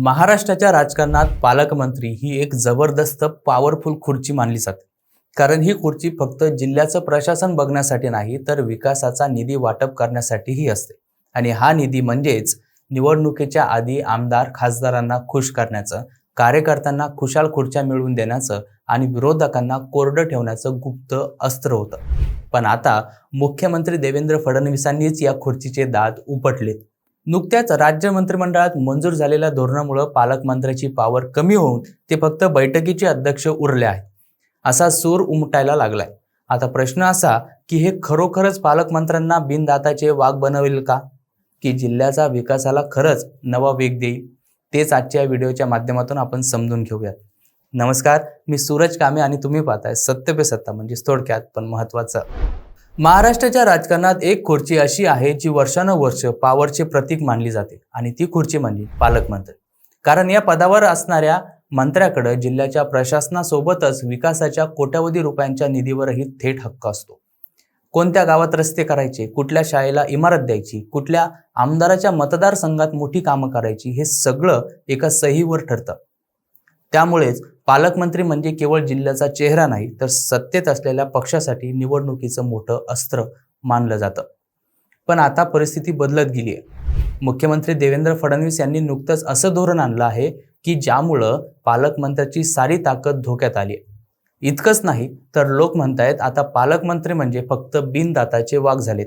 महाराष्ट्राच्या राजकारणात पालकमंत्री ही एक जबरदस्त पॉवरफुल खुर्ची मानली जाते. कारण ही खुर्ची फक्त जिल्ह्याचं प्रशासन बघण्यासाठी नाही तर विकासाचा निधी वाटप करण्यासाठीही असते. आणि हा निधी म्हणजेच निवडणुकीच्या आधी आमदार खासदारांना खुश करण्याचं कार्यकर्त्यांना खुशाल खुर्च्या मिळवून देण्याचं आणि विरोधकांना कोरडं ठेवण्याचं गुप्त अस्त्र होतं. पण आता मुख्यमंत्री देवेंद्र फडणवीसांनीच या खुर्चीचे दात उपटलेत. नुकत्याच राज्य मंत्रिमंडळात मंजूर झालेल्या धोरणामुळे पालकमंत्र्याची पावर कमी होऊन ते फक्त बैठकीचे अध्यक्ष उरले आहेत. असा सूर उमटायला लागलाय. आता प्रश्न असा की हे खरोखरच पालकमंत्र्यांना बिनदाताचे वाघ बनवेल का? की जिल्ह्याचा विकासाला खरंच नवा वेग देईल? तेच आजच्या व्हिडिओच्या माध्यमातून आपण समजून घेऊयात. नमस्कार मी सूरज कामे आणि तुम्ही पाहताय सत्य पे सत्ता म्हणजे थोडक्यात पण महत्वाचं. महाराष्ट्राच्या राजकारणात एक खुर्ची अशी आहे जी वर्षानुवर्ष पॉवरचे प्रतीक मानली जाते आणि ती खुर्ची म्हणजे पालकमंत्री कारण या पदावर असणाऱ्या मंत्र्याकडे जिल्ह्याच्या प्रशासनासोबतच विकासाच्या कोट्यावधी रुपयांच्या निधीवरही थेट हक्क असतो. कोणत्या गावात रस्ते करायचे कुठल्या शाळेला इमारत द्यायची कुठल्या आमदाराच्या मतदारसंघात मोठी कामं करायची हे सगळं एका सहीवर ठरतं. त्यामुळेच पालकमंत्री म्हणजे केवळ जिल्ह्याचा चेहरा नाही तर सत्तेत असलेल्या पक्षासाठी निवडणुकीचं मोठं अस्त्र मानलं जातं. पण आता परिस्थिती बदलत गेली आहे मुख्यमंत्री देवेंद्र फडणवीस यांनी नुकतंच असं धोरण आणलं आहे की ज्यामुळं पालकमंत्र्याची सारी ताकद धोक्यात आली आहे. इतकंच नाही तर लोक म्हणतायत आता पालकमंत्री म्हणजे फक्त बिनदाताचे वाघ झालेत.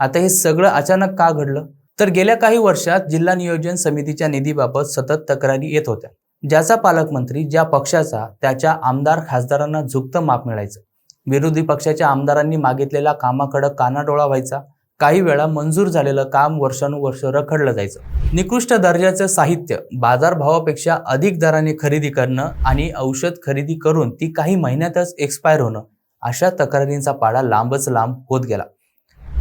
आता हे सगळं अचानक का घडलं? तर गेल्या काही वर्षात जिल्हा नियोजन समितीच्या निधीबाबत सतत तक्रारी येत होत्या. ज्याचा पालकमंत्री ज्या पक्षाचा त्याच्या आमदार खासदारांना झुकतं माप मिळायचं. विरोधी पक्षाच्या आमदारांनी मागितलेल्या कामाकडे कानाडोळा व्हायचा. काही वेळा मंजूर झालेलं काम वर्षानुवर्ष रखडलं जायचं. निकृष्ट दर्जाचं साहित्य बाजारभावापेक्षा अधिक दराने खरेदी करणं आणि औषध खरेदी करून ती काही महिन्यातच एक्सपायर होणं अशा तक्रारींचा पाडा लांबच लांब होत गेला.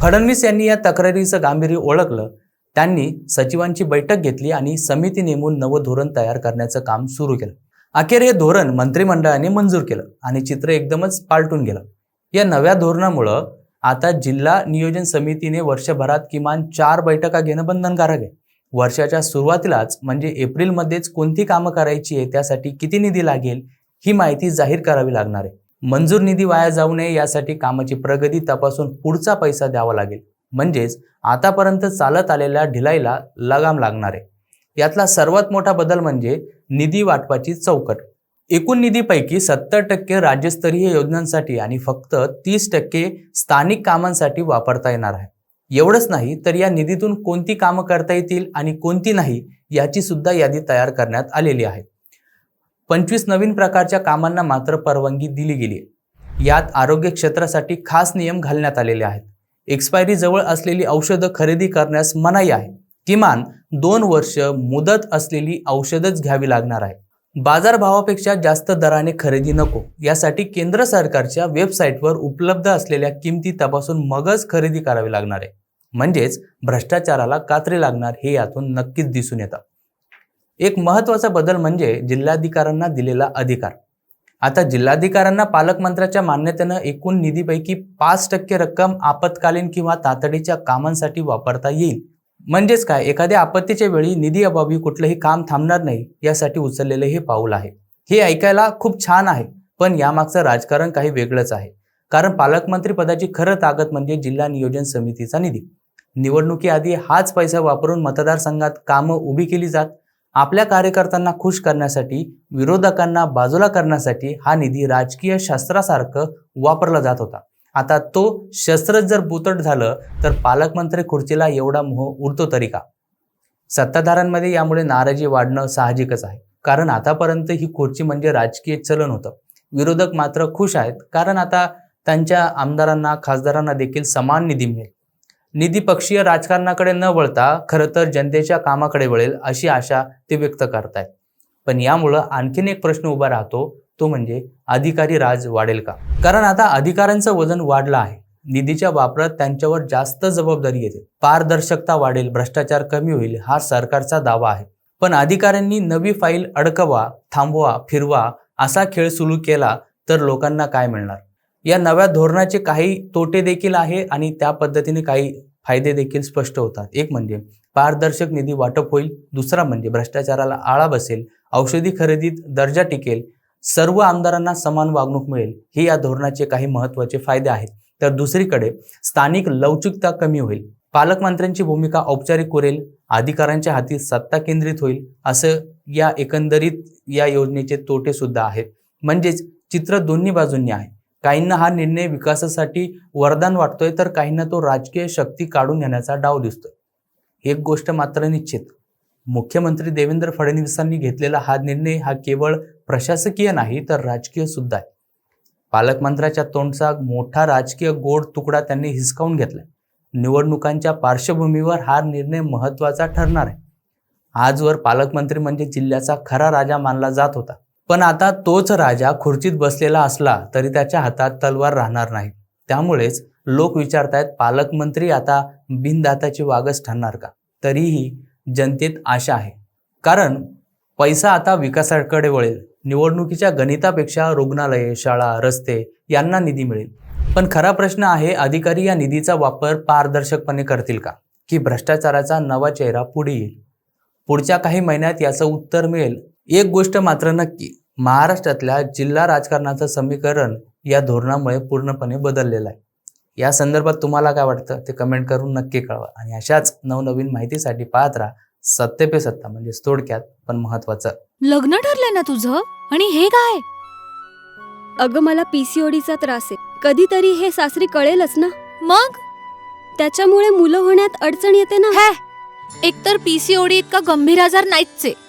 फडणवीस यांनी या तक्रारीचं गांभीर्य ओळखलं त्यांनी सचिवांची बैठक घेतली आणि समिती नेमून नवं धोरण तयार करण्याचं काम सुरू केलं. अखेर हे धोरण मंत्रिमंडळाने मंजूर केलं आणि चित्र एकदमच पालटून गेलं. या नव्या धोरणामुळं आता जिल्हा नियोजन समितीने वर्षभरात किमान चार बैठका घेणं बंधनकारक आहे. वर्षाच्या सुरुवातीलाच म्हणजे एप्रिलमध्येच कोणती कामं करायची आहे त्यासाठी किती निधी लागेल ही माहिती जाहीर करावी लागणार आहे. मंजूर निधी वाया जाऊ नये यासाठी कामाची प्रगती तपासून पुढचा पैसा द्यावा लागेल. म्हणजेच आतापर्यंत चालत आलेल्या ढिलाईला लगाम लागणार. आहे यातला सर्वात मोठा बदल म्हणजे निधी वाटपाची चौकट. एकूण निधीपैकी सत्तर टक्के राज्यस्तरीय योजनांसाठी आणि फक्त तीस टक्के स्थानिक कामांसाठी वापरता येणार आहे. एवढंच नाही तर या निधीतून कोणती कामं करता येतील आणि कोणती नाही याची सुद्धा यादी तयार करण्यात आलेली आहे. पंचवीस नवीन प्रकारच्या कामांना मात्र परवानगी दिली गेली आहे. यात आरोग्य क्षेत्रासाठी खास नियम घालण्यात आलेले आहेत. एक्सपायरी जवळ असलेली औषधं खरेदी करण्यास मनाई आहे. किमान दोन वर्ष मुदत असलेली औषधच घ्यावी लागणार आहे. बाजारभावापेक्षा जास्त दराने खरेदी नको. यासाठी केंद्र सरकारच्या वेबसाईटवर उपलब्ध असलेल्या किमती तपासून मगच खरेदी करावी लागणार आहे. म्हणजेच भ्रष्टाचाराला कात्री लागणार हे यातून नक्कीच दिसून येतं. एक महत्त्वाचा बदल म्हणजे जिल्हाधिकाऱ्यांना दिलेला अधिकार. आता जिल्हाधिकाऱ्यांना पालकमंत्र्याच्या मान्यतेनं एकूण निधीपैकी पाच टक्के रक्कम आपत्कालीन किंवा तातडीच्या कामांसाठी वापरता येईल. म्हणजेच काय? एखाद्या आपत्तीच्या वेळी निधी अभावी कुठलंही काम थांबणार नाही यासाठी उचललेलं हे पाऊल आहे. हे ऐकायला खूप छान आहे पण यामागचं राजकारण काही वेगळंच आहे. कारण पालकमंत्री पदाची खरं ताकद म्हणजे जिल्हा नियोजन समितीचा निधी. निवडणुकीआधी हाच पैसा वापरून मतदारसंघात कामं उभी केली जात आपल्या कार्यकर्त्यांना खुश करण्यासाठी विरोधकांना बाजूला करण्यासाठी हा निधी राजकीय शस्त्रासारखं वापरला जात होता. आता तो शस्त्रच जर बुतट झालं तर पालकमंत्री खुर्चीला एवढा मोह उरतो तरी का? सत्ताधाऱ्यांमध्ये यामुळे नाराजी वाढणं साहजिकच आहे. कारण आतापर्यंत ही खुर्ची म्हणजे राजकीय चलन होतं. विरोधक मात्र खुश आहेत कारण आता त्यांच्या आमदारांना खासदारांना देखील समान निधी मिळेल. निधी पक्षीय राजकारणाकडे न वळता खरं तर जनतेच्या कामाकडे वळेल अशी आशा ते व्यक्त करतायत. पण यामुळं आणखीन एक प्रश्न उभा राहतो तो म्हणजे अधिकारी राज वाढेल का? कारण आता अधिकाऱ्यांचं वजन वाढलं आहे. निधीच्या वापरात त्यांच्यावर जास्त जबाबदारी येते. पारदर्शकता वाढेल भ्रष्टाचार कमी होईल हा सरकारचा दावा आहे. पण अधिकाऱ्यांनी नवी फाईल अडकवा थांबवा फिरवा असा खेळ सुरू केला तर लोकांना काय मिळणार? या नव्या धोरणाचे काही तोटे देखील आहे आणि त्या पद्धतीने काही फायदे देखील स्पष्ट होतात. एक म्हणजे पारदर्शक निधी वाटप होईल. दुसरा म्हणजे भ्रष्टाचाराला आळा बसेल. औषधी खरेदीत दर्जा टिकेल. सर्व आमदारांना समान वागणूक मिळेल. हे या धोरणाचे काही महत्त्वाचे फायदे आहेत. तर दुसरीकडे स्थानिक लवचिकता कमी होईल. पालकमंत्र्यांची भूमिका औपचारिक उरेल अधिकाऱ्यांच्या हाती सत्ता केंद्रित होईल. असं या एकंदरीत या योजनेचे तोटे सुद्धा आहेत. म्हणजेच चित्र दोन्ही बाजूंनी आहे. काहींना हा निर्णय विकासासाठी वरदान वाटतोय तर काहींना तो राजकीय शक्ती काढून घेण्याचा डाव दिसतोय. एक गोष्ट मात्र निश्चित मुख्यमंत्री देवेंद्र फडणवीसांनी घेतलेला हा निर्णय हा केवळ प्रशासकीय नाही तर राजकीय सुद्धा आहे. पालकमंत्र्याच्या तोंडचा मोठा राजकीय गोड तुकडा त्यांनी हिसकावून घेतलाय. निवडणुकांच्या पार्श्वभूमीवर हा निर्णय महत्त्वाचा ठरणार आहे. आजवर पालकमंत्री म्हणजे जिल्ह्याचा खरा राजा मानला जात होता. पण आता तोच राजा खुर्चीत बसलेला असला तरी त्याच्या हातात तलवार राहणार नाही. त्यामुळेच लोक विचारतायत पालकमंत्री आता बिनदाताची वागच ठरणार का? तरीही जनतेत आशा आहे. कारण पैसा आता विकासाकडे वळेल. निवडणुकीच्या गणितापेक्षा रुग्णालये शाळा रस्ते यांना निधी मिळेल. पण खरा प्रश्न आहे अधिकारी या निधीचा वापर पारदर्शकपणे करतील का? की भ्रष्टाचाराचा नवा चेहरा पुढे येईल? पुढच्या काही महिन्यात याचं उत्तर मिळेल? एक गोष्ट मात्र नक्की महाराष्ट्रातल्या जिल्हा राजकारणाचं समीकरण या धोरणामुळे पूर्णपणे बदललेलं आहे. या संदर्भात तुम्हाला काय वाटतं? ते कमेंट करून नक्की कळवा. आणि अशाच नवनवीन माहितीसाठी पाहत राहा. सत्य पे सत्ता म्हणजेच थोडक्यात पण महत्वाचं. लग्न ठरलंय ना तुझं? आणि हे काय? अगं मला पीसीओडीचा त्रास आहे. कधीतरी हे सासरी कळेलच ना? मग? त्याच्यामुळे मुलं होण्यात अडचण येते ना? हे! एकतर पीसीओडी इतका गंभीर आजार नाहीच आहे